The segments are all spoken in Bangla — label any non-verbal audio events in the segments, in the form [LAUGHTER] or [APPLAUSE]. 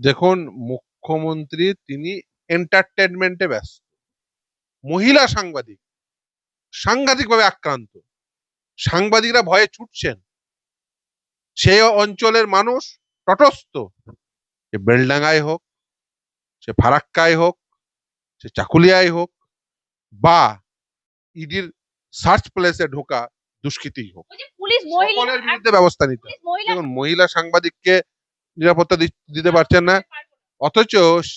দেখুন মুখ্যমন্ত্রী তিনি এন্টারটেনমেন্টে ব্যস্ত। মহিলা সাংবাদিক সাংঘাতিকভাবে আক্রান্ত। সাংবাদিকরা ভয়ে ছুটছেন। সেই অঞ্চলের মানুষ তটস্থ। সে বেলডাঙ্গায় হোক সে ফারাক্কায় হোক সে চাকুলিয়ায় হোক বা ইডির সার্চ প্লেসে ঢোকা দুষ্কৃতি হোক। সকলের বিরুদ্ধে ব্যবস্থা নিতে হবে। দেখুন মহিলা সাংবাদিককে নিরাপত্তা দিতে পারছেন না। অথচ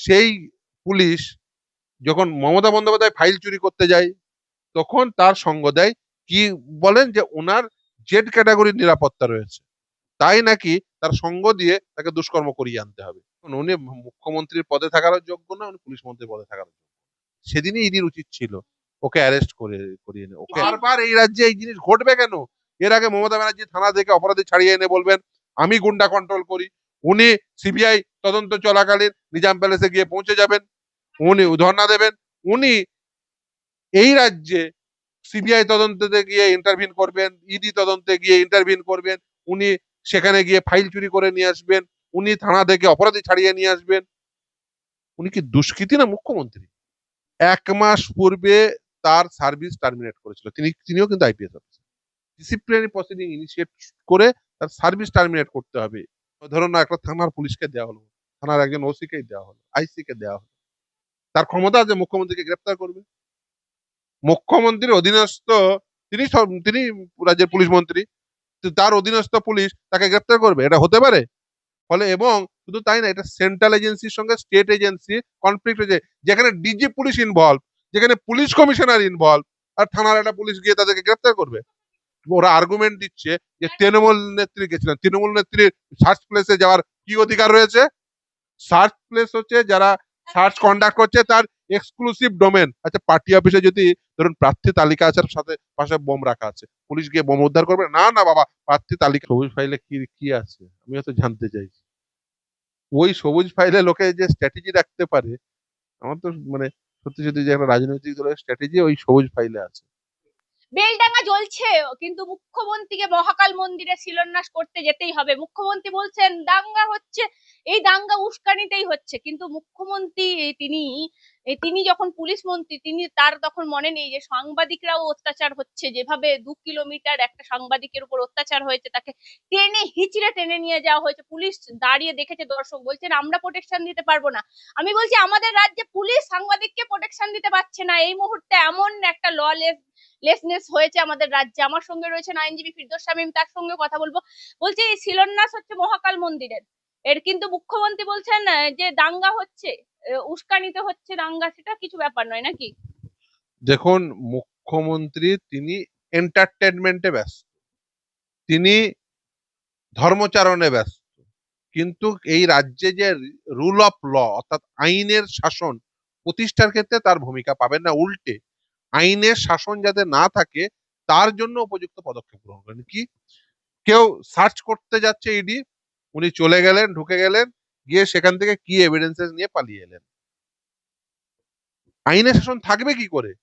সেই পুলিশ যখন মমতা বন্দ্যোপাধ্যায় ফাইল চুরি করতে যায়, তখন তার সঙ্গ দেয়। কি বলেন যে, ওনার জেড ক্যাটাগরির নিরাপত্তা রয়েছে। তাই নাকি তার সঙ্গ দিয়ে তাকে দুষ্কর্ম করিয়ে আনতে হবে? উনি মুখ্যমন্ত্রীর পদে থাকার যোগ্য না, উনি পুলিশ মন্ত্রীর পদে থাকার যোগ্য সেদিনই ইডির উচিত ছিল ওকে অ্যারেস্ট করে, করিয়ে নে ওকে বারবার এই রাজ্যে এই জিনিস ঘটবে কেন? এর আগে মমতা ব্যানার্জি থানা থেকে অপরাধী ছাড়িয়ে এনে বলবেন, আমি গুন্ডা কন্ট্রোল করি। উনি সিবিআই তদন্ত চলাকালীন নিজাম প্যালেসে গিয়ে পৌঁছে যাবেন, উনি ধর্ণা দেবেন, উনি এই রাজ্যে সিবিআই তদন্তে গিয়ে ইন্টারভিন করবেন ইডি তদন্তে গিয়ে ইন্টারভিন করবেন, উনি সেখানে গিয়ে ফাইল চুরি করে নিয়ে আসবেন, উনি থানা থেকে অপরাধী ছাড়িয়ে নিয়ে আসবেন। উনি কি দুষ্কৃতী না মুখ্যমন্ত্রী? এক মাস পূর্বে তার সার্ভিস টার্মিনেট করেছিল, তিনি, তিনিও কিন্তু IPS officer disciplinary proceeding initiate করে তার সার্ভিস টার্মিনেট করতে হবে। ধরুন একটা থানার পুলিশকে দেওয়া হলো, থানার একজন ওসি কে দেওয়া হলো আইসি কে দেওয়া হলো। তার ক্ষমতা আছে মুখ্যমন্ত্রীকে গ্রেপ্তার করবে। মুখ্যমন্ত্রীর অধীনস্থ তিনি তিনি রাজ্যের পুলিশ মন্ত্রী তার অধীনস্থ পুলিশ তাকে গ্রেপ্তার করবে, এটা হতে পারে? ফলে এবং শুধু তাই না, এটা সেন্ট্রাল এজেন্সির সঙ্গে স্টেট এজেন্সি কনফ্লিক্ট হয়েছে, যেখানে ডিজি পুলিশ ইনভলভ যেখানে পুলিশ কমিশনার ইনভলভ আর থানার একটা পুলিশ গিয়ে তাদেরকে গ্রেপ্তার করবে। ওরা আর্গুমেন্ট দিচ্ছে যে তৃণমূল নেত্রী গেছিলেন। তৃণমূল নেত্রীর সার্চ প্লেসে যাওয়ার কি অধিকার রয়েছে? সার্চ প্লেস হচ্ছে যারা সার্চ কন্ডাক্ট করছে তার এক্সক্লুসিভ ডোমেন আচ্ছা পার্টি অফিসে যদি ধরুন প্রার্থী তালিকা আছে সাথে পাশে বোম রাখা আছে। পুলিশ গিয়ে বোম উদ্ধার করবে? না না বাবা প্রার্থী তালিকা। সবুজ ফাইলে কি কি আছে? আমি হয়তো জানতে চাইছি। ওই সবুজ ফাইলে লোকে যে স্ট্র্যাটেজি রাখতে পারে আমার তো মানে সত্যি সত্যি যে একটা রাজনৈতিক দলের স্ট্র্যাটেজি ওই সবুজ ফাইলে আছে। বেলডাঙ্গা জ্বলছে কিন্তু মুখ্যমন্ত্রীকে মহাকাল মন্দিরে শিলান্যাস করতে যেতেই হবে। মুখ্যমন্ত্রী বলছেন দাঙ্গা হচ্ছে এই দাঙ্গা উস্কানিতেই হচ্ছে। কিন্তু মুখ্যমন্ত্রী তিনি তিনি যখন পুলিশ মন্ত্রী, তিনি তার তখন মনে নেই যে সাংবাদিকরাও অত্যাচার হচ্ছে। যেভাবে দু কিলোমিটার একটা সাংবাদিকের উপর অত্যাচার হয়েছে, তাকে টেনে, হিচড়ে টেনে নিয়ে যাওয়া হয়েছে। পুলিশ দাঁড়িয়ে দেখেছে, দর্শক বলছেন, আমরা প্রোটেকশন দিতে পারব না। আমি বলছি, আমাদের রাজ্যে পুলিশ সাংবাদিককে প্রোটেকশন দিতে পারছে না। এই মুহূর্তে এমন একটা ললেস লেসনেস হয়েছে আমাদের রাজ্যে। আমার সঙ্গে রয়েছেন আইনজীবী ফিরদোস শামীম, তার সঙ্গে কথা বলব। বলছি, এই শিলান্যাস হচ্ছে মহাকাল মন্দিরের। এর কিন্তু মুখ্যমন্ত্রী বলছেন যে দাঙ্গা হচ্ছে উস্কানিতে হচ্ছে দাঙ্গা, সেটা কিছু ব্যাপার নয় নাকি? দেখুন, মুখ্যমন্ত্রী তিনি এন্টারটেনমেন্টে ব্যস্ত। তিনি ধর্মচারণে ব্যস্ত। কিন্তু এই রাজ্যে যে রুল অফ ল অর্থাৎ আইনের শাসন, প্রতিষ্ঠার ক্ষেত্রে তার ভূমিকা পাবেন না, উল্টে। আইনের শাসন যাতে না থাকে, তার জন্য উপযুক্ত পদক্ষেপ গ্রহণ করেন। কি? কেউ সার্চ করতে যাচ্ছে ইডি উনি চলে গেলেন, ঢুকে গেলেন, গিয়ে সেখান থেকে কি এভিডেন্সেস নিয়ে পালিয়ে এলেন? আইনের শাসন থাকবে কি করে?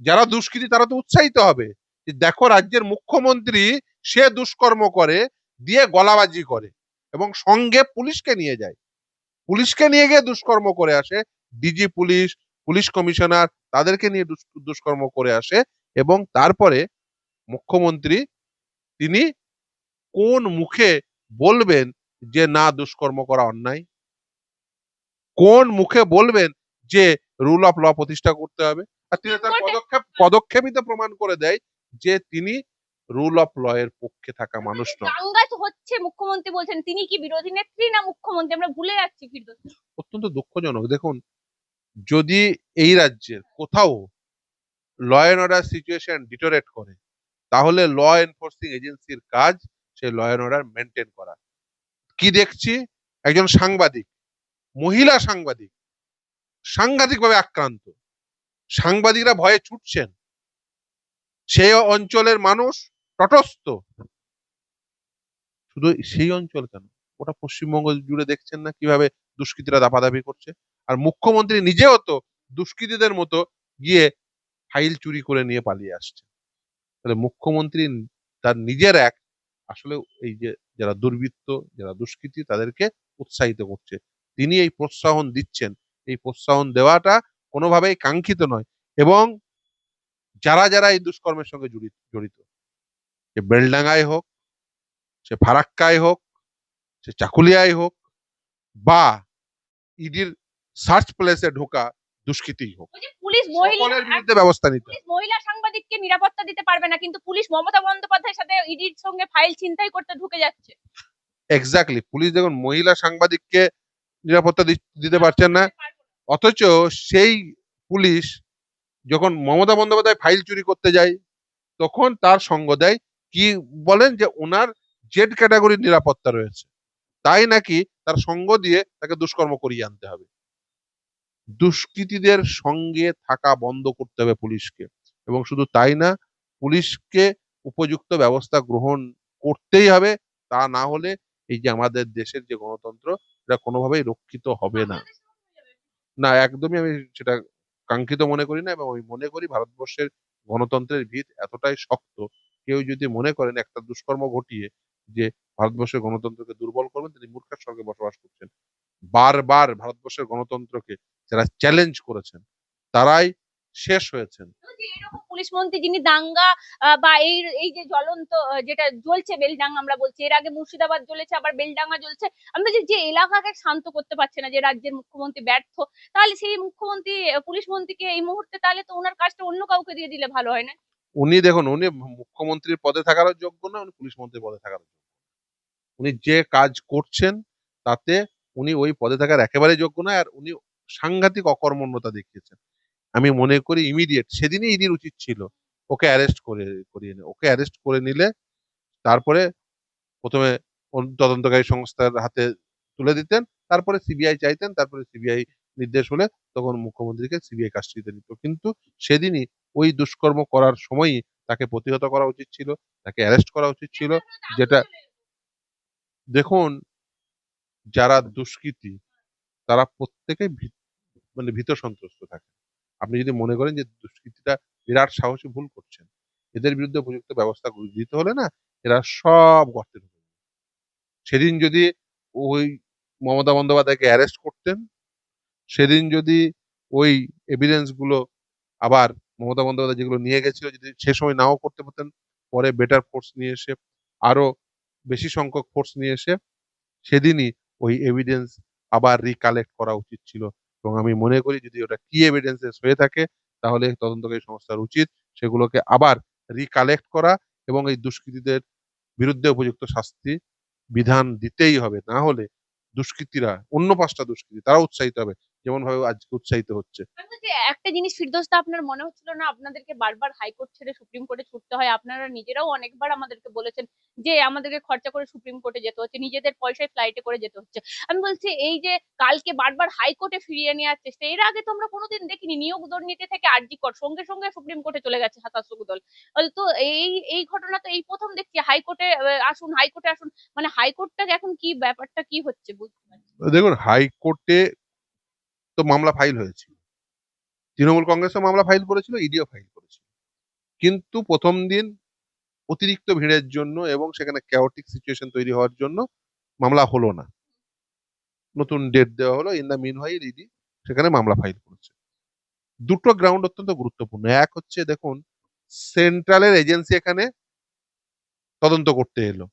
যারা দুষ্কৃতী তারা তো উৎসাহিত হবে দেখো রাজ্যের মুখ্যমন্ত্রী সে দুষ্কর্ম করে, দিয়ে গলাবাজি করে এবং সঙ্গে পুলিশকে নিয়ে যায়। পুলিশকে নিয়ে গিয়ে দুষ্কর্ম করে আসে, ডিজি পুলিশ পুলিশ কমিশনার তাদেরকে নিয়ে দুষ- দুষ্কর্ম করে আসে এবং তারপরে মুখ্যমন্ত্রী, তিনি কোন মুখে বলবেন যে না দুষ্কর্ম করা অন্যায় কোন মুখে বলবেন যে রুল অফ ল প্রতিষ্ঠা করতে হবে? আর তিনি তার পদক্ষেপ পদক্ষেপই তো প্রমাণ করে দেয় যে তিনি রুল অফ ল এর পক্ষে থাকা মানুষ নন। দাঙ্গা তো হচ্ছে মুখ্যমন্ত্রী বলছেন তিনি কি বিরোধী নেত্রী না মুখ্যমন্ত্রী? আমরা ভুলে যাচ্ছি ফিরদোস। অত্যন্ত দুঃখজনক। দেখুন যদি এই রাজ্যের কোথাও law and order situation deteriorate করে তাহলে ল এনফোর্সিং এজেন্সির কাজ সেই ল অ্যান্ড অর্ডার মেনটেন করা। কি দেখছি? একজন সাংবাদিক, মহিলা সাংবাদিক, সাংঘাতিকভাবে আক্রান্ত। সাংবাদিকরা ভয়ে ছুটছেন। সেই অঞ্চলের মানুষ তটস্থ। শুধু সেই অঞ্চল কেন? ওটা পশ্চিমবঙ্গ জুড়ে দেখছেন না কীভাবে দুষ্কৃতীরা দাপাদাপি করছে? আর মুখ্যমন্ত্রী নিজেও তো দুষ্কৃতীদের মতো গিয়ে ফাইল চুরি করে নিয়ে পালিয়ে আসছে তাহলে মুখ্যমন্ত্রী তার নিজের এক আসলে এই যে যারা দুর্বৃত্ত, যারা দুষ্কৃতী তাদেরকে উৎসাহিত করছে। তিনি এই প্রোৎসাহন দিচ্ছেন। এই প্রোৎসাহন দেওয়াটা কোনোভাবেই কাঙ্ক্ষিত নয় এবং যারা যারা এই দুষ্কর্মের সঙ্গে জড়িত জড়িত, সে বেলডাঙ্গায় হোক, সে ফারাক্কায় হোক, সে চাকুলিয়ায় হোক বা ইডির সার্চ প্লেসে ঢোকা দুষ্কৃতী হোক। পুলিশ মহিলা সকলের বিরুদ্ধে ব্যবস্থা নিতে। মহিলা সাংবাদিককে নিরাপত্তা দিতে পারবে না কিন্তু পুলিশ মমতা বন্দ্যোপাধ্যায়ের সাথে ইডির সঙ্গে ফাইল ছিনতাই করতে ঢুকে যাচ্ছে। এক্স্যাক্টলি পুলিশ দেখুন মহিলা সাংবাদিককে নিরাপত্তা দিতে পারছেন না। অথচ সেই পুলিশ যখন মমতা বন্দ্যোপাধ্যায় ফাইল চুরি করতে যায় তখন তার সঙ্গ দেয়। কি বলেন যে ওনার জেড ক্যাটাগরির নিরাপত্তা রয়েছে। তাই নাকি তার সঙ্গ দিয়ে তাকে দুষ্কর্ম করিয়ে আনতে হবে। দুষ্কৃতীদের সঙ্গে থাকা বন্ধ করতে হবে পুলিশকে। এবং শুধু তাই না পুলিশকে উপযুক্ত ব্যবস্থা গ্রহণ করতেই হবে তা না হলে এই যে আমাদের দেশের যে গণতন্ত্র এটা কোনোভাবেই রক্ষিত হবে না। না একদমই আমি সেটা কাঙ্ক্ষিত মনে করি না এবং আমি মনে করি ভারতবর্ষের গণতন্ত্রের ভিত এতটাই শক্ত কেউ যদি মনে করেন একটা দুষ্কর্ম ঘটিয়ে যে ভারতবর্ষের গণতন্ত্রকে দুর্বল করবেন তিনি মূর্খের স্বর্গে বসবাস করছেন। বারবার ভারতবর্ষের গণতন্ত্রকে যারা চ্যালেঞ্জ করেছেন তারাই শেষ হয়েছেন। পুলিশ মন্ত্রী যিনি দাঙ্গা বা এই এই যে জ্বলন্ত যেটা জ্বলছে বেলডাঙ্গা আমরা বলছি এর আগে মুর্শিদাবাদ জ্বলেছে আবার বেলডাঙ্গা জ্বলছে আমরা যে যে এলাকাকে শান্ত করতে পারছে না যে রাজ্যের মুখ্যমন্ত্রী ব্যর্থ তাহলে সেই মুখ্যমন্ত্রী পুলিশ মন্ত্রীকে এই মুহূর্তে তাহলে তো ওনার কাজটা অন্য কাউকে দিয়ে দিলে ভালো হয় না? উনি দেখুন উনি মুখ্যমন্ত্রীর পদে থাকারও যোগ্য না উনি পুলিশ মন্ত্রীর পদে থাকার যোগ্য উনি যে কাজ করছেন তাতে উনি ওই পদে থাকার একেবারে যোগ্য না আর উনি সাংঘাতিক অকর্মণ্যতা দেখিয়েছেন। আমি মনে করি ইমিডিয়েট সেদিনই ইডির উচিত ছিল ওকে অ্যারেস্ট করে, করিয়ে নে- ওকে অ্যারেস্ট করে নিলে তারপরে প্রথমে তদন্তকারী সংস্থার হাতে তুলে দিতেন, তারপরে সিবিআই চাইতেন, তারপরে সিবিআই নির্দেশ হলে তখন মুখ্যমন্ত্রীকে সিবিআই কাস্টডিতে নিত কিন্তু সেদিনই ওই দুষ্কর্ম করার সময়ই তাকে প্রতিহত করা উচিত ছিল, তাকে অ্যারেস্ট করা উচিত ছিল, যেটা দেখুন যারা দুষ্কৃতী, তারা প্রত্যেকে মানে ভীত সন্ত্রস্ত থাকে। আপনি যদি মনে করেন যে দুষ্কৃতীটা বিরাট সাহসী ভুল করছেন, এদের বিরুদ্ধে উপযুক্ত ব্যবস্থা দিতে হলে না, এরা সব গর্তে ঢুকে সেদিন যদি ওই মমতা বন্দ্যোপাধ্যায়কে অ্যারেস্ট করতেন, সেদিন যদি ওই এভিডেন্সগুলো আবার মমতা বন্দ্যোপাধ্যায় যেগুলো নিয়ে গেছিল, যদি সে সময় নাও করতে পারতেন, পরে বেটার ফোর্স নিয়ে এসে, আরও বেশি সংখ্যক ফোর্স নিয়ে এসে, সেদিনই ওই এভিডেন্স আবার রিকালেক্ট করা উচিত ছিল। এবং আমি মনে করি যদি ওটা কি এভিডেন্সেস হয়ে থাকে, তাহলে তদন্তকারী সংস্থার উচিত সেগুলোকে আবার রিকালেক্ট করা এবং এই দুষ্কৃতীদের বিরুদ্ধে উপযুক্ত শাস্তি বিধান দিতেই হবে। না হলে দুষ্কৃতীরা, অন্য পাঁচটা দুষ্কৃতী তারা উৎসাহিত হবে। যেমন ভাবে আজকে উৎসাহিত হচ্ছে। একটা জিনিস ফিরদোস্তা আপনার মনে হচ্ছিল না আপনাদেরকে বারবার হাইকোর্ট ছেড়ে সুপ্রিম কোর্টে ছুটতে হয়? আপনারা নিজেরাও অনেকবার আমাদেরকে বলেছেন যে আমাদেরকে খরচা করে সুপ্রিম কোর্টে যেতে হচ্ছে নিজেদের পয়সায় ফ্লাইটে করে যেতে হচ্ছে। আমি বলছি এই যে কালকে বারবার হাইকোর্টে ফিরিয়ে নেওয়ার চেষ্টা এর আগে তো আমরা কোনোদিন দেখিনি। নিয়োগ দুর্নীতি থেকে আরজি কর সঙ্গে সঙ্গে সুপ্রিম কোর্টে চলে গেছে সাতাশ দল। তো এই এই ঘটনা তো এই প্রথম দেখছি হাইকোর্টে আসুন হাইকোর্টে আসুন। মানে হাইকোর্টটা এখন কি ব্যাপারটা কি হচ্ছে বুঝতে। দেখুন হাইকোর্টে তো মামলা ফাইল হয়েছিল। তৃণমূল কংগ্রেসও মামলা ফাইল করেছিল, ইডিও ফাইল করেছিল। কিন্তু প্রথম দিন অতিরিক্ত ভিড়ের জন্য এবং সেখানে ক্যাওটিক সিচুয়েশন তৈরি হওয়ার জন্য মামলা হলো না। নতুন ডেট দেওয়া হলো in the meanwhile ED সেখানে মামলা ফাইল করেছে। দুটো গ্রাউন্ড অত্যন্ত গুরুত্বপূর্ণ। এক হচ্ছে দেখুন সেন্ট্রালের এজেন্সি এখানে তদন্ত করতে এলো।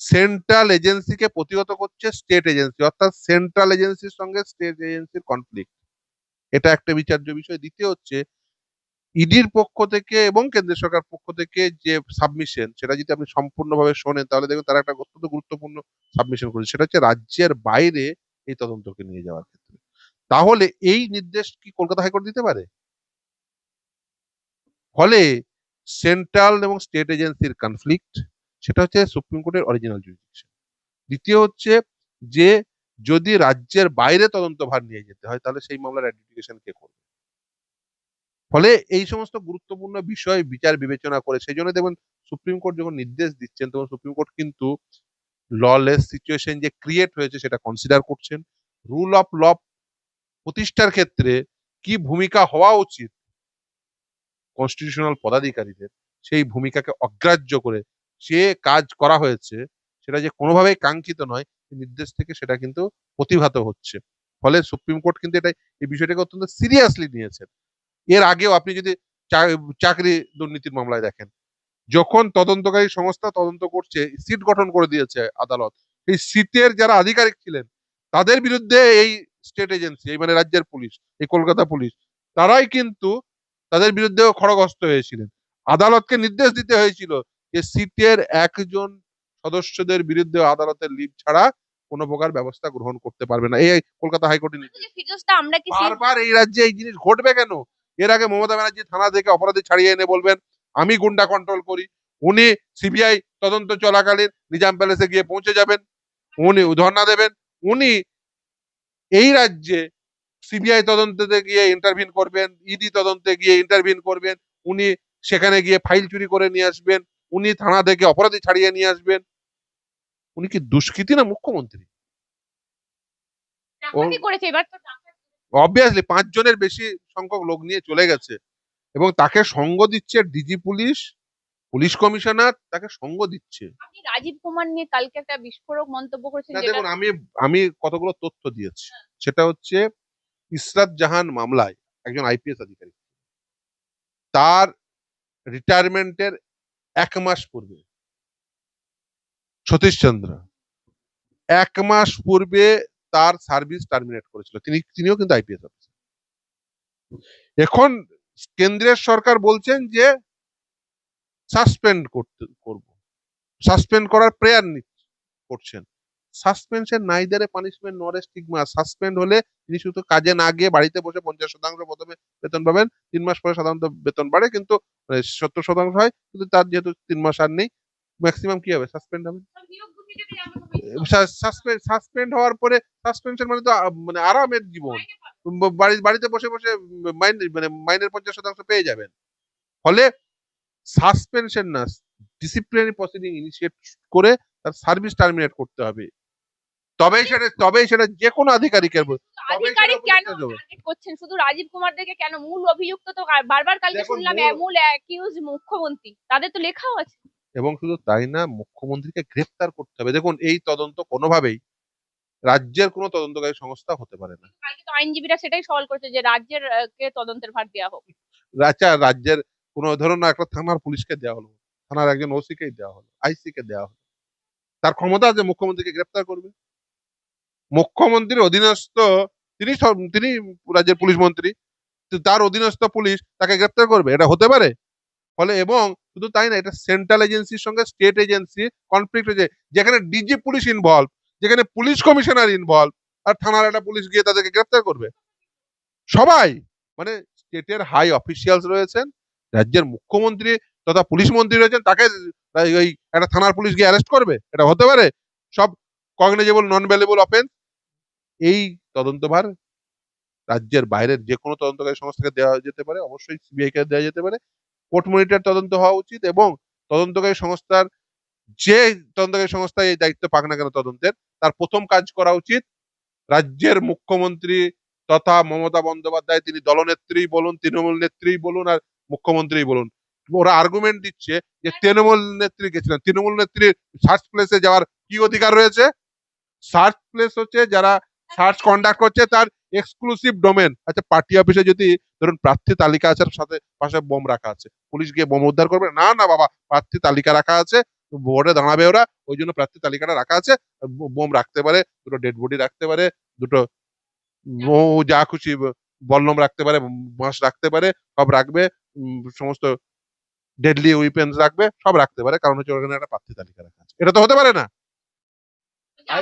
সেন্ট্রাল এজেন্সিকে প্রতিহত করছে স্টেট এজেন্সি, অর্থাৎ সেন্ট্রাল এজেন্সির সঙ্গে স্টেট এজেন্সির কনফ্লিক্ট এটা একটা বিচার্য বিষয়। দ্বিতীয় হচ্ছে, ইডির পক্ষ থেকে এবং কেন্দ্র সরকার পক্ষ থেকে যে সাবমিশন সেটা যদি আপনি সম্পূর্ণভাবে শোনেন, তাহলে দেখবেন তারা একটা অত্যন্ত গুরুত্বপূর্ণ সাবমিশন করেছে। সেটা হচ্ছে রাজ্যের বাইরে এই তদন্তকে নিয়ে যাওয়ার ক্ষেত্রে। তাহলে এই নির্দেশ কি কলকাতা হাইকোর্ট দিতে পারে? ফলে সেন্ট্রাল এবং স্টেট এজেন্সির কনফ্লিক্ট সেটা হচ্ছে সুপ্রিম কোর্টের অরিজিনাল জুরিডিকশন দ্বিতীয় হচ্ছে যে যদি রাজ্যের বাইরে তদন্তভার নিয়ে যেতে হয়, তাহলে সেই মামলার অ্যাডজুডিকেশন কে করবে। ফলে এই সমস্ত গুরুত্বপূর্ণ বিষয় বিচার বিবেচনা করে, সেই জন্য দেখবেন সুপ্রিম কোর্ট যখন নির্দেশ দিচ্ছেন, তখন সুপ্রিম কোর্ট কিন্তু ললেস সিচুয়েশন যে ক্রিয়েট হয়েছে সেটা কনসিডার করছেন। রুল অফ ল প্রতিষ্ঠার ক্ষেত্রে কি ভূমিকা হওয়া উচিত কনস্টিটিউশনাল পদাধিকারীদের, সেই ভূমিকাকে অগ্রাহ্য করে যে কাজ করা হয়েছে, সেটা যে কোনোভাবেই কাঙ্ক্ষিত নয় নির্দেশ থেকে সেটা কিন্তু প্রতিভাত হচ্ছে। ফলে সুপ্রিম কোর্ট কিন্তু এটা, এই বিষয়টাকে অত্যন্ত সিরিয়াসলি নিয়েছেন। এর আগেও আপনি যদি চাকরি দুর্নীতির মামলায় দেখেন, যখন তদন্তকারী সংস্থা তদন্ত করছে, সিট গঠন করে দিয়েছে আদালত, এই সিটের যারা আধিকারিক ছিলেন, তাদের বিরুদ্ধে এই স্টেট এজেন্সি, এই মানে রাজ্যের পুলিশ, এই কলকাতা পুলিশ, তারাই কিন্তু তাদের বিরুদ্ধেও খড়গস্ত হয়েছিলেন। আদালতকে নির্দেশ দিতে হয়েছিল যে সিটের একজন সদস্যদের বিরুদ্ধে আদালতের লিভ ছাড়া কোনো প্রকার ব্যবস্থা গ্রহণ করতে পারবে না। এই কলকাতা হাইকোর্টের নির্দেশ। যে ফিরোজদা আমরা কি সেই- বারবার এই রাজ্যে এই জিনিস ঘটবে কেন? এর আগে মমতা ব্যানার্জি থানা থেকে অপরাধী ছাড়িয়ে এনে বলবেন আমি গুন্ডা কন্ট্রোল করি। উনি সিবিআই তদন্ত চলাকালীন নিজাম প্যালেসে গিয়ে পৌঁছে যাবেন। উনি ধর্ণা দেবেন উনি এই রাজ্যে সিবিআই তদন্তে গিয়ে ইন্টারভিন করবেন ইডি তদন্তে গিয়ে ইন্টারভিন করবেন। উনি সেখানে গিয়ে ফাইল চুরি করে নিয়ে আসবেন। উনি থানা থেকে অপরাধী ছাড়িয়ে নিয়ে আসবেন। উনি কি দুষ্কৃতী না মুখ্যমন্ত্রী? অবভিয়াসলি পাঁচ জনের বেশি সংখ্যক লোক নিয়ে চলে গেছে। এবং তাকে সঙ্গ দিচ্ছে ডিজি পুলিশ পুলিশ কমিশনার তাকে সঙ্গ দিচ্ছে। আপনি রাজীব কুমার নিয়ে কালকে একটা বিস্ফোরক মন্তব্য করেছেন দেখুন আমি আমি কতগুলো তথ্য দিয়েছি। সেটা হচ্ছে ইসরাত জাহান মামলায় একজন আইপিএস আধিকারিক। তার রিটায়ারমেন্টের এক মাস পূর্বে। সতীশ চন্দ্র এক মাস পূর্বে তার সার্ভিস টার্মিনেট করেছিল। তিনি, তিনিও কিন্তু আইপিএস অফিসার এখন কেন্দ্রের সরকার বলছেন যে সাসপেন্ড করতে, করব। সাসপেন্ড করার প্রেয়ার করছেন। Suspension neither a punishment nor stigma suspend হলে তিনি শুধু কাজে না গিয়ে বাড়িতে বসে পঞ্চাশ শতাংশ প্রথমে বেতন পাবেন। তিন মাস পরে সাধারণত বেতন বাড়ে কিন্তু সত্তর শতাংশ হয় কিন্তু তার যেহেতু তিন মাস আর নেই ম্যাক্সিমাম কি হবে? সাসপেন্ড হবে। সাসপেন্ড হওয়ার পরে সাসপেনশন মানে তো মানে আরামের জীবন। বাড়ি বাড়িতে বসে বসে মাইন মানে মাইনের পঞ্চাশ শতাংশ পেয়ে যাবেন। ফলে সাসপেনশন না ডিসিপ্লিনারি প্রসিডিং ইনিশিয়েট করে তার সার্ভিস টার্মিনেট করতে হবে। তবেই সেটা তবেই সেটা যে কোনো আধিকারিকের বই- তবেই সেটা আধিকারিক কেন টার্গেট করছেন? শুধু রাজীব কুমার কেন? মূল অভিযুক্ত তো বারবার কালকে শুনলাম মূল- অ্যাকিউজ মুখ্যমন্ত্রী। তাদের তো লেখাও আছে। এবং শুধু তাই না মুখ্যমন্ত্রীকে গ্রেফতার করতে হবে। দেখুন এই তদন্ত কোনোভাবেই রাজ্যের কোনো তদন্তকারী সংস্থা হতে পারে না। কালকে তো আইনজীবীরা সেটাই সওয়াল করছে যে রাজ্যের কে তদন্তের ভার দেওয়া হোক। রাজা রাজ্যের কোনো ধরুন একটা থানার পুলিশকে দেওয়া হলো থানার একজন ওসিকেই দেওয়া হলো আইসি কে দেওয়া হলো। তার ক্ষমতা আছে মুখ্যমন্ত্রীকে গ্রেফতার করবে। মুখ্যমন্ত্রীর অধীনস্থ, তিনি তিনি রাজ্যের পুলিশ মন্ত্রী তার অধীনস্থ পুলিশ তাকে গ্রেপ্তার করবে, এটা হতে পারে? ফলে এবং শুধু তাই না, এটা সেন্ট্রাল এজেন্সির সঙ্গে স্টেট এজেন্সি কনফ্লিক্ট হয়েছে, যেখানে ডিজি পুলিশ ইনভলভ যেখানে পুলিশ কমিশনার ইনভলভ আর থানার একটা পুলিশ গিয়ে তাদেরকে গ্রেপ্তার করবে। সবাই মানে স্টেটের হাই অফিসিয়ালস রয়েছেন, রাজ্যের মুখ্যমন্ত্রী তথা পুলিশ মন্ত্রী রয়েছেন, তাকে ওই একটা থানার পুলিশ গিয়ে অ্যারেস্ট করবে, এটা হতে পারে? সব কগনিজেবল নন ভ্যালুয়েবল অফেন্স এই তদন্তভার রাজ্যের বাইরের যে কোনো তদন্তকারী সংস্থাকে দেওয়া যেতে পারে, অবশ্যই সিবিআই কে দেওয়া যেতে পারে। কোর্ট মনিটর তদন্ত হওয়া উচিত এবং তদন্তকারী সংস্থার যে তদন্তকারী সংস্থা এই দায়িত্ব পাক না কেন তদন্তের, তার প্রথম কাজ করা উচিত। রাজ্যের মুখ্যমন্ত্রী তথা মমতা বন্দ্যোপাধ্যায়, তিনি দলনেত্রী বলুন, তৃণমূল নেত্রী বলুন আর মুখ্যমন্ত্রী বলুন, ওরা আর্গুমেন্ট দিচ্ছে যে তৃণমূল নেত্রী গেছিলেন। তৃণমূল নেত্রীর সার্চ প্লেসে যাওয়ার কি অধিকার রয়েছে? সার্চ প্লেস হচ্ছে, যারা সার্চ কন্ডাক্ট করছে তার এক্সক্লুসিভ ডোমেন আচ্ছা পার্টি অফিসে যদি ধরুন প্রার্থী তালিকা আছে সাথে পাশে বোম রাখা আছে। পুলিশ গিয়ে বোম উদ্ধার করবে? না না বাবা, প্রার্থী তালিকা রাখা আছে। ভোটে দাঁড়াবে ওরা, ওই জন্য প্রার্থী তালিকাটা রাখা আছে। বোম রাখতে পারে, দুটো ডেড বডি রাখতে পারে, দুটো যা খুশি বল্লম রাখতে পারে, বাঁশ রাখতে পারে, সব রাখবে সমস্ত ডেডলি উইপেন্স রাখবে, সব রাখতে পারে। কারণ হচ্ছে ওখানে একটা প্রার্থী তালিকা রাখা আছে। এটা তো হতে পারে না?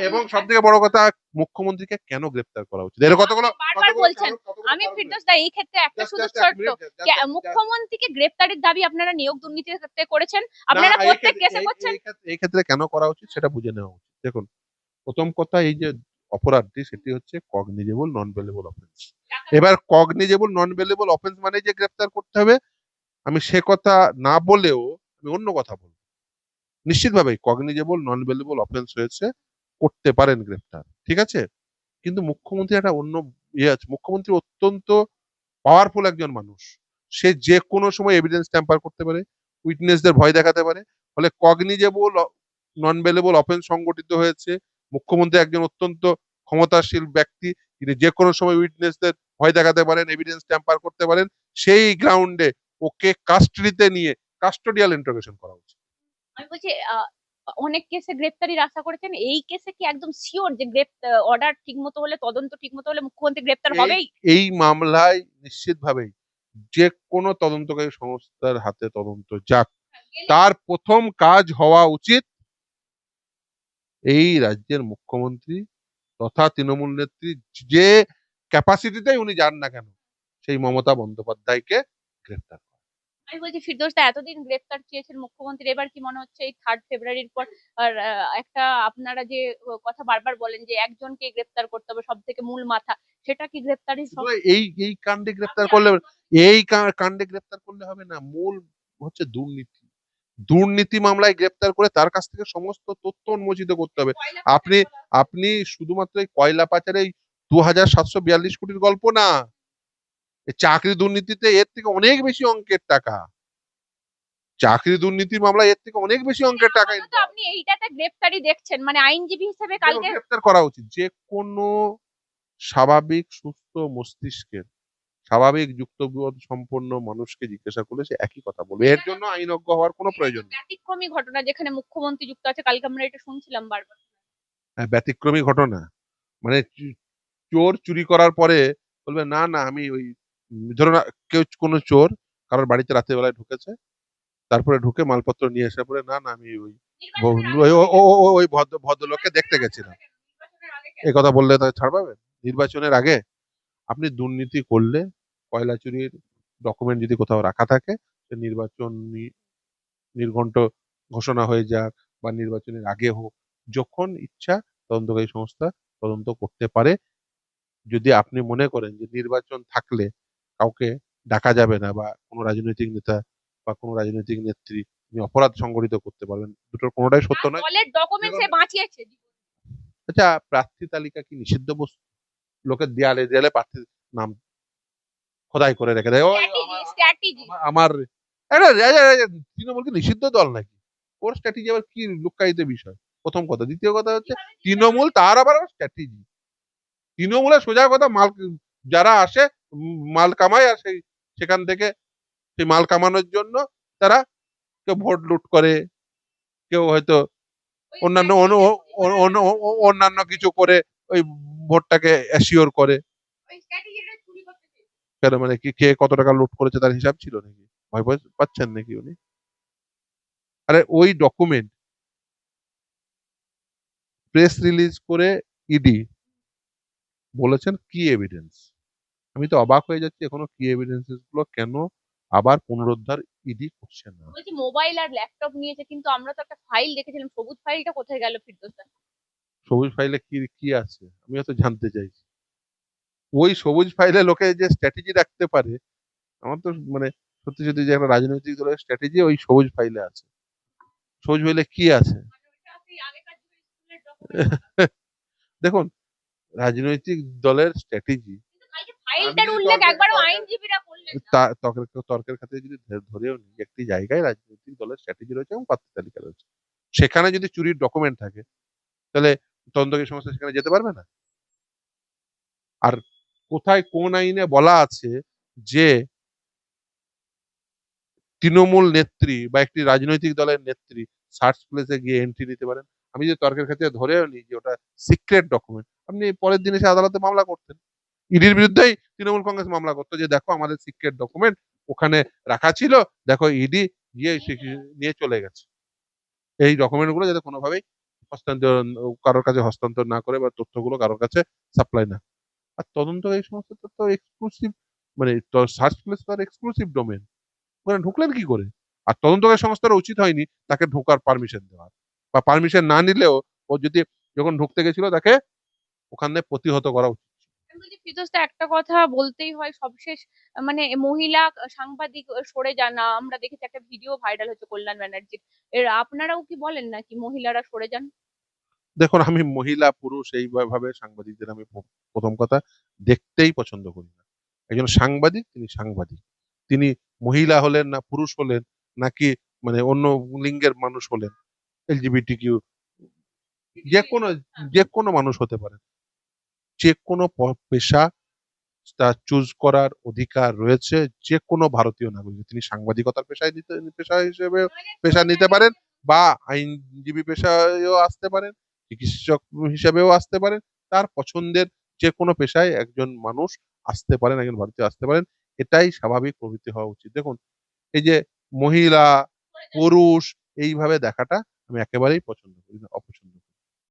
এবং সব থেকে বড় কথা মুখ্যমন্ত্রীকে কেন গ্রেফতার করা উচিত? এর কতগুলো বারবার বলছেন আমি ফিরদোস দা এই ক্ষেত্রে একটা শুধু just- মুখ্যমন্ত্রীকে গ্রেপ্তারের দাবি আপনারা নিয়োগ দুর্নীতিতে করেছেন আপনারা প্রত্যেক কেসে করছেন? এই ক্ষেত্রে- কেন করা উচিত সেটা বুঝে নেওয়া উচিত। দেখুন প্রথম কথা এই যে অপরাধটি সেটি হচ্ছে কগনিজেবল নন ভেলেবল অফেন্স এবার কগনিজেবল নন ভেলেবল অফেন্স মানে যে গ্রেফতার করতে হবে আমি সে কথা না বলেও আমি অন্য কথা বলব। নিশ্চিতভাবে কগনিজেবল নন ভেলেবল অফেন্স হয়েছে। করতে পারেন গ্রেফতার ঠিক আছে? কিন্তু মুখ্যমন্ত্রী একটা অন্য ইয়ে আছে, মুখ্যমন্ত্রী অত্যন্ত পাওয়ারফুল একজন মানুষ। সে যে কোনো সময় এভিডেন্স ট্যাম্পার করতে পারে উইটনেসদের ভয় দেখাতে পারে, ফলে কগনিজেবল নন ভেলেবল অফেন্স সংগঠিত হয়েছে। মুখ্যমন্ত্রী একজন অত্যন্ত ক্ষমতাশীল ব্যক্তি, তিনি যে কোনো সময় উইটনেসদের ভয় দেখাতে পারেন এভিডেন্স ট্যাম্পার করতে পারেন, সেই গ্রাউন্ডে ওকে কাস্টডিতে নিয়ে কাস্টোডিয়াল ইন্টারোগেশন করা উচিত। আমি বলছি অনেক কেসে গ্রেপ্তারির আশা করেছেন। এই কেসে কি একদম শিওর যে গ্রেপ্তার অর্ডার ঠিক মতো হলে তদন্ত ঠিক মতো হলে মুখ্যমন্ত্রী গ্রেপ্তার হবেই? এই মামলায় নিশ্চিতভাবেই যে কোনো তদন্তকারী সংস্থার হাতে তদন্ত যাক। তার প্রথম কাজ হওয়া উচিত এই রাজ্যের মুখ্যমন্ত্রী তথা তৃণমূল নেত্রী যে ক্যাপাসিটিতেই উনি যান না কেন সেই মমতা বন্দ্যোপাধ্যায়কে গ্রেফতার করা। আমি বলছি ফিরদৌস দা এতদিন গ্রেফতার চেয়েছেন মুখ্যমন্ত্রী এবার কি মনে হচ্ছে এই থার্ড ফেব্রুয়ারির পর আর একটা আপনারা যে কথা বারবার বলেন যে একজনকে গ্রেপ্তার করতে হবে সব থেকে মূল মাথা সেটা কি গ্রেপ্তারি শুধু এই এই কাণ্ডে গ্রেফতার করলে এই কা- কাণ্ডে গ্রেফতার করলে হবে না মূল হচ্ছে দুর্নীতি। দুর্নীতি মামলায় গ্রেফতার করে তার কাছ থেকে সমস্ত তথ্য উন্মোচিত করতে হবে। আপনি আপনি শুধুমাত্র এই কয়লা পাচারে দু হাজার সাতশো বিয়াল্লিশ কোটির গল্প না এই চাকরি দুর্নীতিতে এর থেকে অনেক বেশি অঙ্কের টাকা। চাকরি দুর্নীতির মামলা এর থেকে অনেক বেশি অঙ্কের টাকা আপনি এইটাতে গ্রেপ্তারি দেখছেন। মানে আইনজীবী হিসেবে কালকে গ্রেফতার করা উচিত। যে কোনো স্বাভাবিক সুস্থ মস্তিষ্কের স্বাভাবিক যুক্তবোধ সম্পন্ন মানুষকে জিজ্ঞাসা করলে সে একই কথা বলবে। এর জন্য আইনজ্ঞ হওয়ার কোনো প্রয়োজন নেই। ব্যতিক্রমী ঘটনা যেখানে মুখ্যমন্ত্রী যুক্ত আছে। কালকে আমরা এটা শুনছিলাম বারবার। হ্যাঁ, ব্যতিক্রমী ঘটনা। মানে চোর চুরি করার পরে বলবে না না আমি ওই ধরুন কেউ কোনো চোর কারোর বাড়িতে রাতের বেলায় ঢুকেছে তারপরে ঢুকে মালপত্র নিয়ে এসে পরে না না আমি ওই ওই- ভদ্রলোককে দেখতে গেছিলাম। এই কথা বললে তাকে ছাড় পাবেন নির্বাচনের আগে আপনি দুর্নীতি করলে কয়লা চুরির ডকুমেন্ট যদি কোথাও রাখা থাকে সে নির্বাচন নির্ঘণ্ট ঘোষণা হয়ে যাক বা নির্বাচনের আগে হোক যখন ইচ্ছা তদন্তকারী সংস্থা তদন্ত করতে পারে। যদি আপনি মনে করেন যে নির্বাচন থাকলে কাউকে ডাকা যাবে না বা কোনো রাজনৈতিক নেতা বা কোনো রাজনৈতিক নেত্রী তিনি অপরাধ সংগঠিত করতে পারবেন। দুটোর কোনোটাই সত্য নয়। বাঁচিয়েছে। আচ্ছা প্রার্থী তালিকা কি নিষিদ্ধ বস্তু লোকের দেয়ালে দেয়ালে প্রার্থীর নাম খোদাই করে রেখে দেয়। আমার- তৃণমূল কি নিষিদ্ধ দল নাকি? ওর স্ট্র্যাটেজি আবার কি লুকায়িত বিষয়? প্রথম কথা। দ্বিতীয় কথা হচ্ছে তৃণমূল তার আবার স্ট্র্যাটেজি তৃণমূলের সোজা কথা মাল যারা আসে মাল কামায় আর সেই সেখান থেকে সেই মাল কামানোর জন্য তারা কেউ ভোট লুট করে কেউ হয়তো অন্যান্য অন্য- অন্য- অন্য- অন্য- অন্যান্য কিছু করে ওই ভোটটাকে অ্যাসিওর করে। কেন মানে কি কে কত টাকা লুট করেছে তার হিসাব ছিল নাকি? ভয় পাচ- পাচ্ছেন নাকি উনি? আরে ওই ডকুমেন্ট প্রেস রিলিজ করে ইডি বলেছেন কি এভিডেন্স আমি তো অবাক হয়ে যাচ্ছি এখনও কি এভিডেন্সগুলো কেন আবার পুনরুদ্ধার ইডি করছে না? বলছি মোবাইল আর ল্যাপটপ নিয়েছে কিন্তু আমরা তো একটা ফাইল দেখেছিলাম সবুজ ফাইলটা কোথায় গেল ফিরদৌস? সবুজ ফাইলে কি কি আছে? আমি তো জানতে চাইছি। ওই সবুজ ফাইলে লোকে যে স্ট্র্যাটেজি রাখতে পারে আমার তো মানে সত্যি সত্যি যে একটা রাজনৈতিক দলের স্ট্র্যাটেজি ওই সবুজ ফাইলে আছে। সবুজ ফাইলে কি আছে? [LAUGHS] দেখুন রাজনৈতিক দলের স্ট্র্যাটেজি কালকে উল্লেখ তর্কের- একবারও আইনজীবীরা করলেন না। তর্কের তর্কের খাতে যদি ধরেও নিই একটি জায়গায় রাজনৈতিক দলের স্ট্র্যাটেজি রয়েছে এবং প্রার্থী তালিকা রয়েছে। সেখানে যদি চুরির ডকুমেন্ট থাকে তাহলে তদন্তকারী সংস্থা সেখানে যেতে পারবে না? আর কোথায় কোন আইনে বলা আছে যে তৃণমূল নেত্রী বা একটি রাজনৈতিক দলের নেত্রী সার্চ প্লেসে গিয়ে এন্ট্রি নিতে পারেন? আমি যে তর্কের ক্ষেত্রে ধরেও নিই যে ওটা সিক্রেট ডকুমেন্ট আপনি পরের দিন এসে আদালতে মামলা করতেন। ইডির বিরুদ্ধেই তৃণমূল কংগ্রেস মামলা করতো যে, দেখো, আমাদের সিক্রেট ডকুমেন্ট ওখানে রাখা ছিল, দেখো, ইডি গিয়ে নিয়ে চলে গেছে। এই ডকুমেন্টগুলো যাতে কোনোভাবেই হস্তান্তর, কারোর কাছে হস্তান্তর না করে বা তথ্যগুলো কারোর কাছে সাপ্লাই না। আর তদন্ত এই সমস্ত তথ্য এক্সক্লুসিভ মানে সার্চ প্লেস তো আর এক্সক্লুসিভ ডোমেন ওখানে ঢুকলেন কি করে? আর তদন্তকারী সংস্থার উচিত হয়নি তাকে ঢোকার পারমিশন দেওয়ার। বা পারমিশন না নিলেও ও যদি যখন ঢুকতে গেছিল তাকে ওখানে প্রতিহত করা উচিত। একটা কথা বলতেই হয় সবশেষ মানে মহিলা সাংবাদিক সরে যান আমরা দেখেছি একটা ভিডিও ভাইরাল হচ্ছে কল্যাণ ব্যানার্জির। এর আপনারাও কি বলেন নাকি মহিলারা সরে যান? দেখুন আমি মহিলা পুরুষ এইভাবে সাংবাদিকদের আমি প্রথম কথা দেখতেই পছন্দ করি না। একজন সাংবাদিক তিনি সাংবাদিক। তিনি মহিলা হলেন না পুরুষ হলেন নাকি মানে অন্য লিঙ্গের মানুষ হলেন এলজিবিটি কিউ যে কোনো যে কোনো মানুষ হতে পারে যে কোনো পেশা তার চুজ করার অধিকার রয়েছে যে কোনো ভারতীয় নাগরিক তিনি সাংবাদিকতার পেশায় নিতে পেশা হিসেবে পেশা নিতে পারেন বা আইনজীবী পেশায়ও আসতে পারেন, চিকিৎসক হিসেবেও আসতে পারেন, তার পছন্দের যে কোনো পেশায় একজন মানুষ আসতে পারেন, একজন ভারতীয় আসতে পারেন, এটাই স্বাভাবিক প্রবৃত্তি হওয়া উচিত দেখুন, এই যে মহিলা, পুরুষ, এইভাবে দেখাটা আমি একেবারেই পছন্দ করি না, অপছন্দ।